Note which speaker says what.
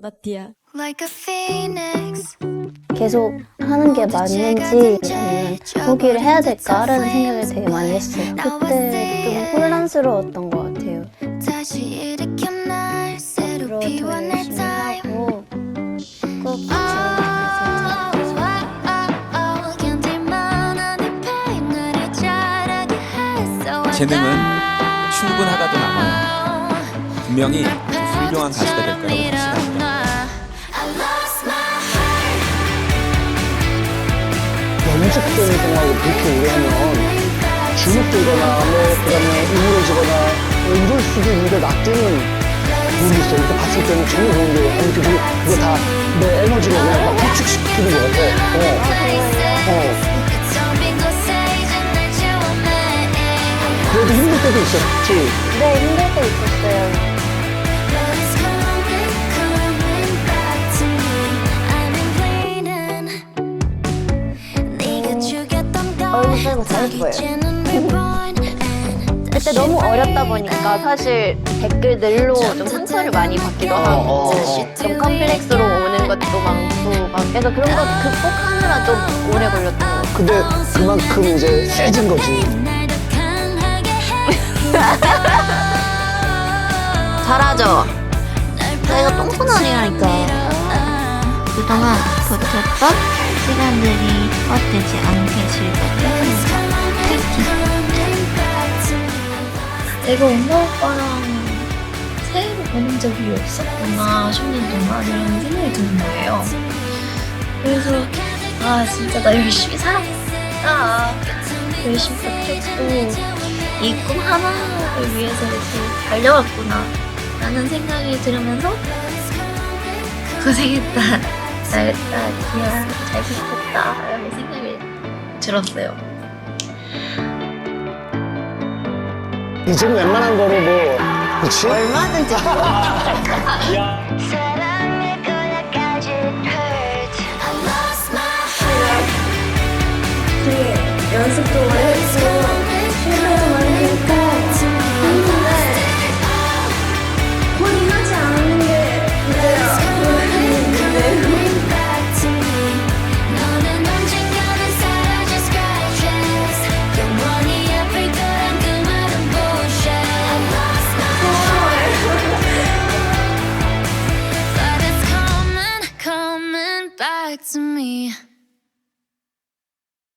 Speaker 1: 나 띠야.
Speaker 2: Like a phoenix.
Speaker 3: 계속 하는 게 맞는지 아니면 포기를 해야 될까라는 생각을 되게 많이 했어요. 그때 좀 혼란스러웠던 것 같아요. 앞으로 더 열심히. 하고 꼭
Speaker 2: 팽을 자라게 했어.
Speaker 4: 재능은 충분하다도 남아요. 분명히 훌륭한 가수가 될 거라고 확신합니다.
Speaker 2: I lost my heart.
Speaker 5: 연습된 동안 그렇게 오래 하면 주눅들거나 뭐 그다음에 우울해지거나 뭐 이럴 수도 있는데 나 때는 모르겠어요. 이렇게 봤을 때는 정말 좋은 게 아니 그게 그게 다 내 에너지로 그냥 막 비축시키는 것 같아. 어. 어. 그래도 힘들 때도 있었지.
Speaker 3: 네 힘들 때 있었어요.
Speaker 2: Reborn and
Speaker 3: 그때 너무 어렸다 보니까 사실 댓글들로 좀 상처를 많이 받기도 하고 좀 컴플렉스로 오는 것도 많고 막 그래서 그런 거 극복하느라 좀 오래 걸렸던 것 같아요.
Speaker 5: 근데 그만큼 이제 세진 거지.
Speaker 3: 잘하죠? 내가 똥손아니라니까.
Speaker 6: 그동안 버텼던 시간들이 헛되지 않게
Speaker 7: 내가 엄마 오빠랑 새해를 보낸 적이 없었구나 10년 동안 이런 생각이 드는 거예요. 그래서 아 진짜 나 열심히 살았다. 열심히 버텼고 이 꿈 하나를 위해서 이렇게 달려왔구나 라는 생각이 들으면서 고생했다. 잘했다. 디야 잘 지켰다. 라는 생각이 들었어요.
Speaker 5: 지금 웬만한 거로 뭐 그치?
Speaker 3: 얼마든지. 아. 사랑의 꼬라까지 hurt. 연습도 오래 back to me.